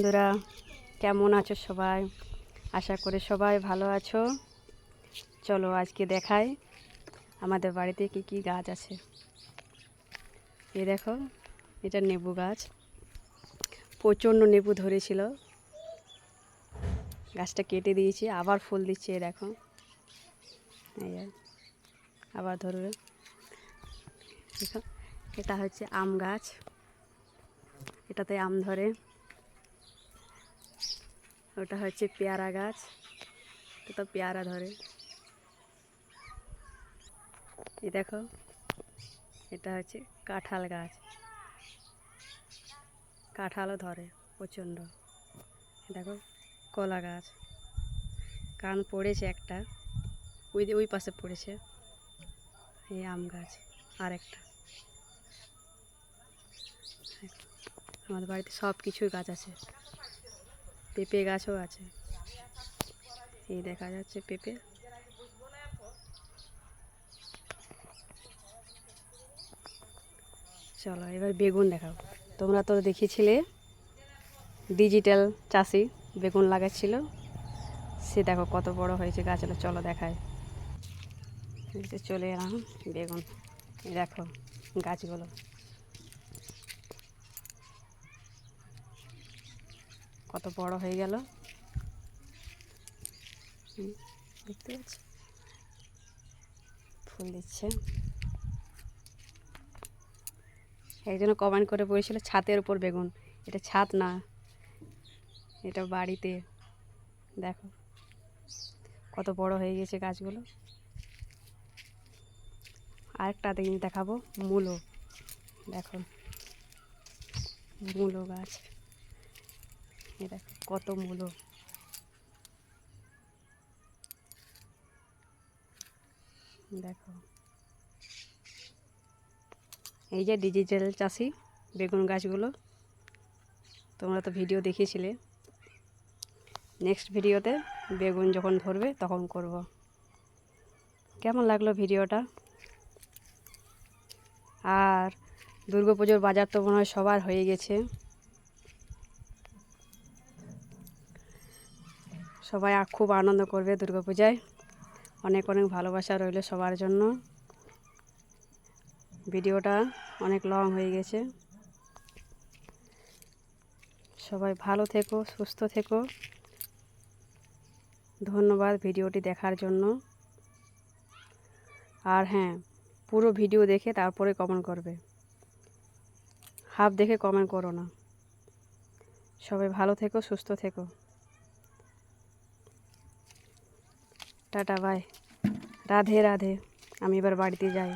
বন্ধুরা, কেমন আছো সবাই? আশা করে সবাই ভালো আছো। চলো আজকে দেখাই আমাদের বাড়িতে কি কি গাছ আছে। এই দেখো, এটা নেবু গাছ। প্রচণ্ড নেবু ধরেছিল। গাছটা কেটে দিয়েছি, আবার ফুল দিচ্ছে, এই দেখো। এই আবার ধরবে। এটা হচ্ছে আম গাছ। এটাতে আম ধরে। ওটা হচ্ছে পেয়ারা গাছ। তো পেয়ারা ধরে। এই দেখো, এটা হচ্ছে কাঁঠাল গাছ। কাঁঠালও ধরে প্রচণ্ড। দেখো, কলা গাছ। কান পড়েছে একটা। ওই ওই পাশে পড়েছে। এই আম গাছ আর একটা আমাদের বাড়িতে সব কিছুই গাছ আছে। পেঁপে গাছও আছে। এই দেখা যাচ্ছে পেঁপে। চলো, এবার বেগুন দেখাও। তোমরা তো দেখিয়েছিলে ডিজিটাল চাষি বেগুন লাগাচ্ছিল। সে দেখো কত বড় হয়েছে গাছগুলো চলো দেখায় চলে এলাম বেগুন। দেখো গাছগুলো। কত বড় হয়ে গেল। দেখতে পাচ্ছ? ফুল দিচ্ছে। একজন কমেন্ট করে বলেছিল, ছাতের উপর বেগুন। এটা ছাদ না, এটা বাড়িতে। দেখো, কত বড় হয়ে গেছে গাছগুলো। আরেকটা দেখাবো, মূলো। দেখো, মূলো গাছ। দেখো, কত মূলো। দেখো। এই যে ডিজিটাল চাষি, বেগুন গাছগুলো, তোমরা তো ভিডিও দেখিয়েছিলে। নেক্সট ভিডিওতে বেগুন যখন ধরবে, তখন করব। কেমন লাগল ভিডিওটা আর দুর্গাপুজোর বাজার তো মনে হয় সবার হয়ে গেছে। সবাই খুব আনন্দ করবে দুর্গাপূজায়। অনেক অনেক ভালোবাসা রইল সবার জন্য। ভিডিওটা অনেক লং হয়ে গেছে। সবাই ভালো থেকো, সুস্থ থেকো। ধন্যবাদ ভিডিওটি দেখার জন্য। আর হ্যাঁ পুরো ভিডিও দেখে তারপরে কমেন্ট করবে। হাফ দেখে কমেন্ট করো না। সবাই ভালো থেকো, সুস্থ থেকো। টাটা বাই রাধে রাধে আমি এবার বাড়িতে যাই